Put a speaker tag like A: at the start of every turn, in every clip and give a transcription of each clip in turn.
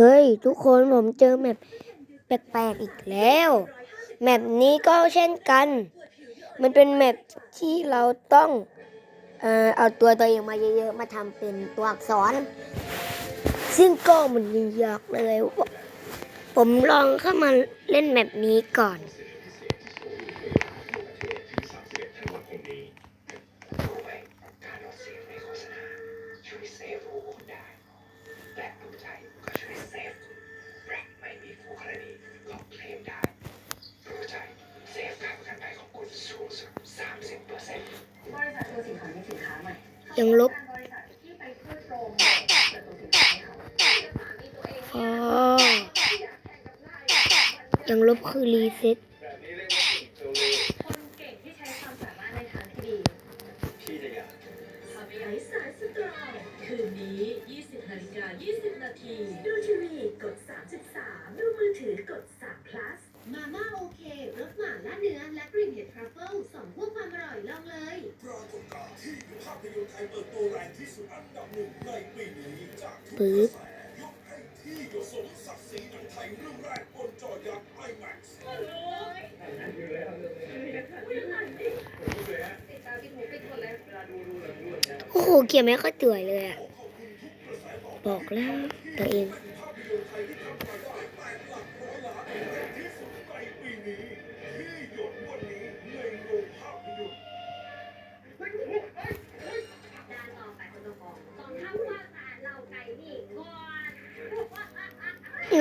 A: เฮ้ย ทุกคนผมเจอแมปแปลกๆอีกแล้ว แมปนี้ก็เช่นกัน มันเป็นแมปที่เราต้องเอ่อเอาตัวตัวเองมาเยอะๆ มาทำเป็นตัวอักษร ซึ่งก็มันยากเลย ผมลองเข้ามาเล่นแมปนี้ก่อนา
B: ก
C: ทำให้สายสตรองคืนนี้ 20 นาฬิกา 20 นาที ดูทีวี กด 33 ดูมือถือ กด3 plus
D: มาม่า ที่
E: ภาพยนตร์ไทยเปิดตัวแรงที่สุดอันดับหนึ่งในปีนี้จากทุก
A: ปึ๊บ
E: ยกให้ที่ยศสมศักดิ์ศรีหนังไทยเรื่องแรกบนจอยักษ์ IMAX
A: โอ้โหเกียร์ไม่ค่อยเตื่อยเลยอะบอกแล้วตัวเอง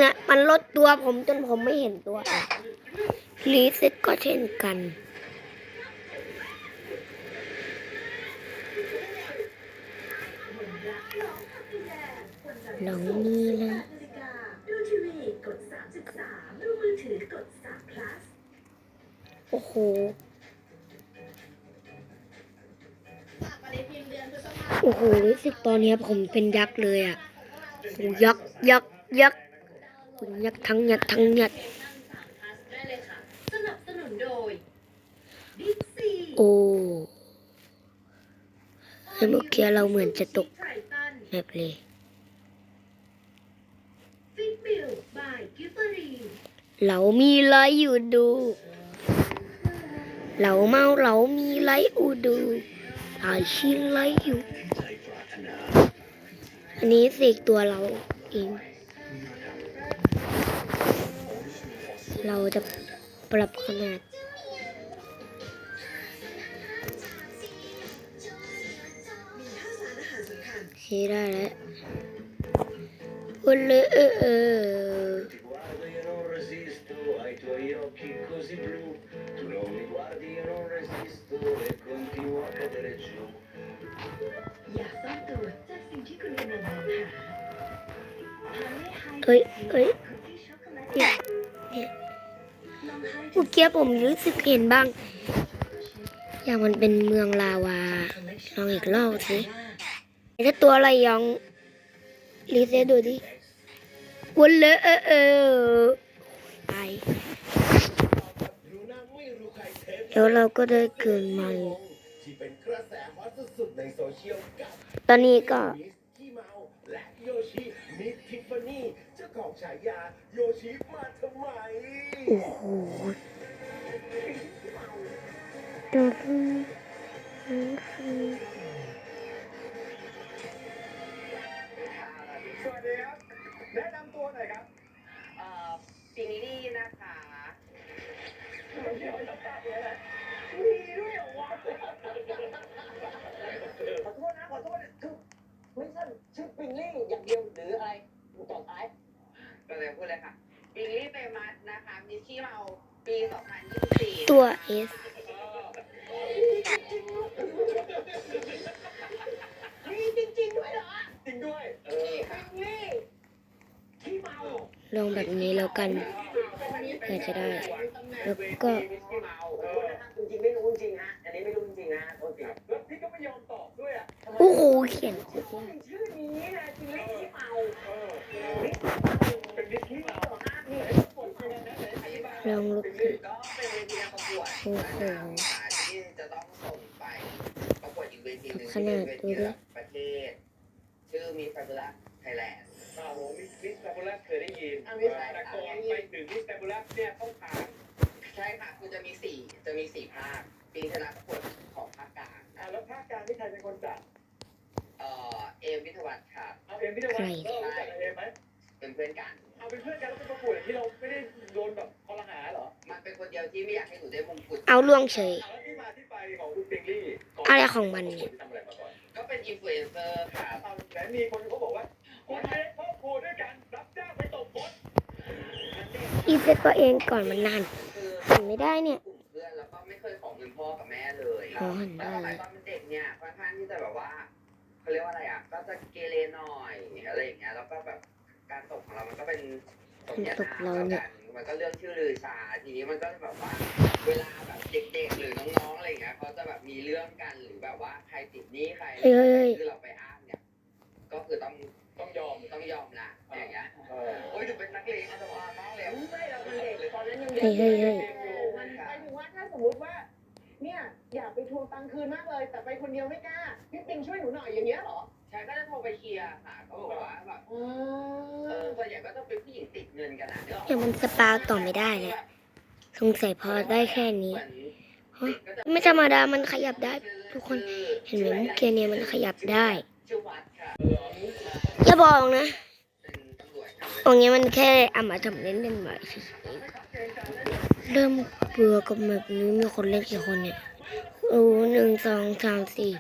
E: นี่ย
A: มันลดตัวผมจนผมไม่เห็นตัวรีเซ็ตก็เช่นกันหลงนี้เลยโอ้โหโอ้โหรู้สึกตอนนี้ผมเป็นยักษ์เลยอะโอ้ยักษ์ยักษ์ยักษ์ คุณยักทั้งยักทั้งยัก
C: ได้เลยค่ะสนับสนุนโดย
A: โอ้แล้เมื่อกี้เราเหมือนจะตก
C: ไทรตัน
A: แบบเลย
C: เรี
A: เรามีไรอยู่ดู เราเมาเรามีไรอูดูอายชิ้นไรอยู่ อันนี้เสกตัวเราเอง เราจะปรับขนาด เคได้แล้วคนเลยเออเฮ้
C: ยเฮ้
A: ย เนี่ยเนี่ย
C: ลองไฮ
A: เมื่อกี้ผมรู้สึกเห็นบ้าง อย่างมันเป็นเมืองลาวา ลองอีกรอบสิถ้าตัวอะไรยองรีเซ็ตดูดิวนเลยเออเออไปแล้วเราก็ได้เกินมา
B: ที่เป็นต
A: อนนี้ก็
B: ฉายาโยชิมาทำไม
A: โอ้โหดูดิ
B: สวัสดีครับ แนะนำตัวหน่อยครับ
F: เอ่อปีนี้ดีนะคะ
B: มีด้วยเหรอวะ
F: ขอโทษนะ ขอโทษนะคือไม่ใช่ชื่อปิงลี่อย่างเดียวหรืออะไรต่อท้าย เลยพูดเลยค่ะปิงลี่เปมัสนะคะมีที่เมาปี2024
A: ตัวเอส
F: มีจริงๆด้วยเหรอ
B: จริงด้วยเออ
F: ปิงลี่ที่เมา
A: ลองแบบนี้แล้วกันเพื่อจะได้ แล้วก็
F: ที่เมาเออจริง วด
A: โอ้โห
F: ที่จะต้องส่งไปประกวดอีกเวทีหนึ่ง
A: ขนาดดูดิ
F: ประเทศชื่อมีฟาบูลัสไทยแลนด์
B: อ้าวมิสมิสฟาบูลัสเคย
F: อันนี้ใช่
B: แต่
F: ค่ะ
B: ก่อนไปถึงที่สแตมบูลัสเนี่ยต้องผ่าน
F: ใช่ค่ะคือจะมีสี่จะมีสี่ภาคปีชนะประกวดของภาคกลาง
B: อ่าแล้วภาคกลางที่ใครเป็นคนจัด
F: เอ่อเอมวิทยาวัฒน์ค่ะ
B: เอาเอ็มพี่ตะวันเรารู้จักเอ็มไหม
F: เป็นเพื่อนกัน
B: เอาเป็นเพื่อนกันแล้วเป็นประกวดที่เราไม่ได้โดนแบบคอร หาเหรอ
F: มันเป็นคนเดียวที่ไม่อยากให้หนูได้มงกุฎ
A: เอาล่วงเฉย
B: แล้วที่มาที่ไปของคุณปิงลี่
A: อะไรของมันเนี่ย
B: ทำอะไรมาก่อน
F: ก็เป็นอินฟลูเอนเซอร์ค่ะ
B: เอาแต่มีคนเขาบอกว่าคนเลี้ยงครอบครัวด้วยกันรับจ้างไปตบบด
A: อีเซ็ตตัวเองก่อนมันนาน
F: คือ
A: หันไม่ได้เนี่ย
F: กลุ่มเพื่อนแล้วก็ไม่เคยขอเงินพ่อกับแม่เลย
A: อ๋อหัน
F: แล้
A: ได้
F: วสมัยตอนเป็นเด็กเนี่ยค่อนข้างที่จะแบบว่าเขาเรียกว่าอะไรอะ ก็จะเกเรหน่อยอะไรอย่างเงี้ย แล้วก็แบบการตกของเรามันก็เป็นตกเนี่ย
A: ตกเราเนี่ย
F: มันก็เรื่องชื่อลือชา ทีนี้มันก็แบบว่า เวลาแบบเด็กๆหรือน้องๆอะไรอย่างเงี้ยเขาจะแบบมีเรื่องกันหรือแบบว่าใครติดหนี้ใคร
A: เฮ้ยเฮ้ยเฮ้ย
F: คือเราไปอ้างเนี่ย ก็คือต้อง
B: ต้องยอม
F: ต้องยอมละอย่างเงี้ย
B: เออ
F: โอ้ยดูเป็นนักเลงอันตรายมากเลย
G: ไม่เราเป็นเด็กตอนนั้นยัง
A: เฮ้
G: เด็
A: ย
G: ก
A: เฮ้ยเฮ้ย
G: มันหมายถึงว่าถ้าสมมติว่า เนี่ย อยากไปทวงตังค์คืนมากเลย แต่ไปคนเดียวไม่กล้าพี่ปิงช่วยหนูหน่อยอย่างเงี้ยเหรอ
F: ใช่ก็จะโทรไปเคลียร์ค่ะก็บอกว่าแบบ
G: อ๋อ
F: เออส่วนใหญ่ก็จะเป็นผู้หญิงติดเงินกันนะ
A: เนี่ยมันสปาต่อไม่ได้เลยสงสัยพอได้แค่นี้ไม่ธรรมดามันขยับได้ ทุกคนเห็นไหมเมื่อกี้เนี่ยมันขยับได้
F: ชื่อวัดค่ะ
A: อย่าบอกนะ
F: เป็นตำรวจค่ะ
A: ตรงนี้มันแค่เอามาทำเล่นเล่นๆไว้เฉยๆเริ่มเบื่อกับแบบนี้มีคนเล่นกี่คนเนี่ย โอ้หนึ่งสองสามสี่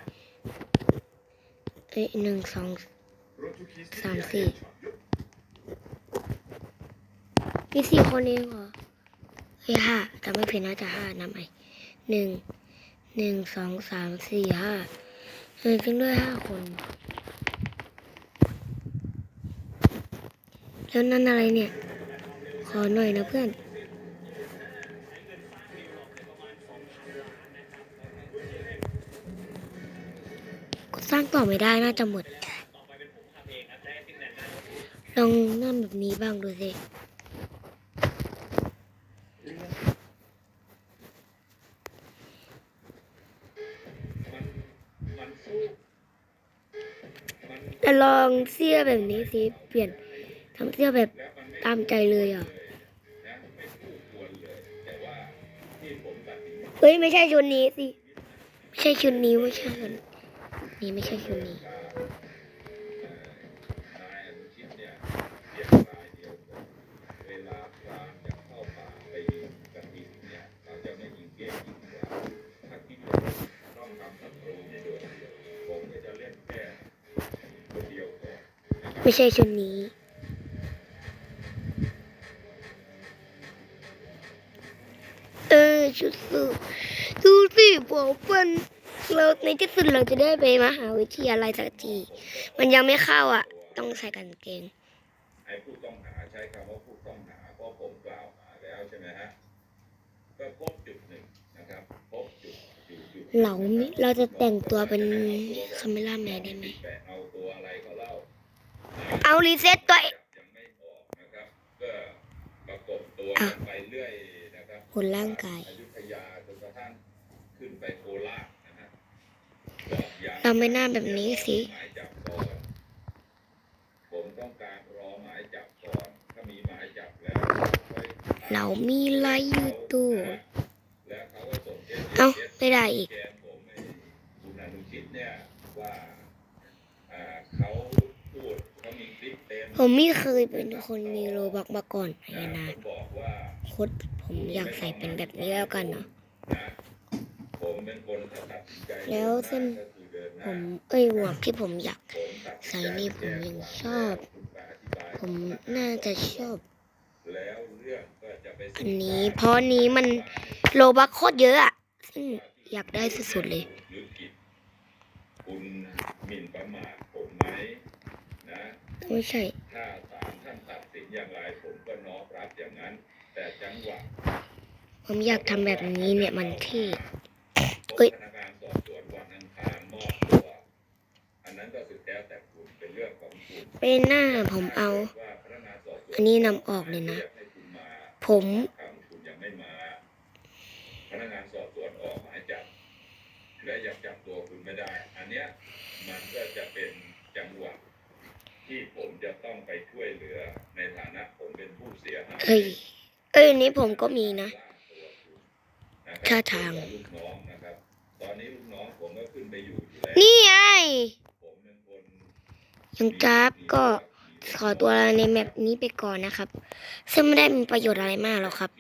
A: เอ้ยหนึ่งสองสามสี่มีสี่คนเองเหรอเฮ้ยห้าจำไม่ผิดน่าจะห้านับใหมหนึ่งหนึ่งสองสามสี่ห้าเออจริงด้วยห้าคน แล้วนั่นอะไรเนี่ย ขอหน่อยนะเพื่อน สร้างต่อไม่ได้น่าจะหมดลองนั่นแบบนี้บ้างดูสิแต่ลองเสื้อแบบนี้สิ เปลี่ยนทำเสื้อแบบตามใจเลยอะ
B: นะไม่คู่ควรเลยแต่ว่าที่ผมตัดสินใจ
A: เฮ้ย ไม่ใช่ชุดนี้สิ ไม่ใช่ชุดนี้ ไม่ใช่ชุด นี้ไม่ใช่ชุดนี้
B: นายอนุชิตเนี่ยเพียงรายเดียวเลยเวลาพรานจะเข้าป่าไปยิงกระถิ่นเนี่ยเขาจะไม่ยิงเกี้ยยิงกวางถ้าคิดว่าต้องทำศัตรูโดยเดียวผมก็จะเล่นแค่คนเดียวก่อนนะครับ
A: ไม่ใช่ชุดนี้ เออชุดสูดูสิผมเป็น เราในที่สุดเราจะได้ไปมหาวิทยาลัยสักที มันยังไม่เข้าอะ ต้องใส่กางเกง
B: ไอ้ผู้ต้องหาใช้คำว่าผู้ต้องหาเพราะผมกล่าวหาแล้วใช่ไหมฮะก็พบจุดหนึ่งนะครับพบจุดอยู่จุดหนึ่ง
A: เราไม่เราจะแต่งตัวเป็นคาเมล่าแมนได้ไหม
B: แต่เอาตัวอะไรก็เล่า
A: เอารีเซ็ตตัวเอง
B: ยังไม่ออกนะครับก็ประกบตัวกันไปเรื่อยนะครับ
A: บนร่างกาย
B: อยุธยาจนกระทั่งขึ้นไปโคราช นะฮะบอกยัง
A: เราไม่น่าแบบนี้สิ
B: หมายจับก่อนผมต้องการรอหมายจับก่อนถ้ามีหมายจับแล้วค่อย
A: เรามีไลฟ์ยูทูบ
B: แล้วเขาก็ส่ง SMS
A: เอ้าไม่ได้อีก
B: แกนผมไอ้คุณอนุชิตเนี่ยว่าอ่าเขาพูดเขามีคลิปเต็ม
A: ผมไม่เคยเป็นคนมีโรบักมาก่อนไอ้
B: นะ
A: นา
B: ผมบอกว่า
A: โคตรผมอยากใส่เป็นแบบนี้แล้วกันเนาะ แล้วเส้น
B: ก็คือเดินห
A: ผ
B: น้าม
A: เอ้ยหมวกที่ผมอยาก
B: ผมตัด
A: ใส่
B: สินใจ
A: นี่ผมยังชอบ
B: คุณป้าอธิบาย
A: ผมน่าจะชอบ
B: แล้วเรื่องก็จะไปสู่
A: อันนี้เพราะนี้มันโลบักโคตรเยอะอะซึ่งอยากได้สุดๆเลย
B: หรือผิดคุณหมิ่นประมาทผมไหมนะ
A: ไม่ใช่
B: ถ้าศาลท่านตัดสินอย่างไรผมก็น้อมรับอย่างนั้น แต่จังหวะ
A: ผมอยากทำแบบนี้เนี่ยมันเท่
B: พ
A: เอ้ย
B: บพนักงานสอบสวนวันอังคารมอบตัวอันนั้นก็สุดแล้วแต่คุณเป็นเรื่องของคุณ
A: เป็นหน้าผมเอา
B: ว่าพนักงานสอบสวน
A: อันนี้นำออกเลยนะ
B: รีให้คุณมา
A: ผม
B: คำคุณยังไม่มาพนักงานสอบสวนออกหมายจับและยังจับตัวคุณไม่ได้ อันเนี้ยมันก็จะเป็นจังหวะที่ผมจะต้องไปช่วยเหลือในฐานะผมเป็นผู้
A: เฮ้ยเอ้ยอันนี้ผมก็มีนะท่าทาง
B: ลูกน้อง นี่ไงผมเป็นคน
A: ยังจับก็ขอตัวในแมปนี้ไปก่อนนะครับ ซึ่งไม่ได้มีประโยชน์อะไรมากหรอกครับ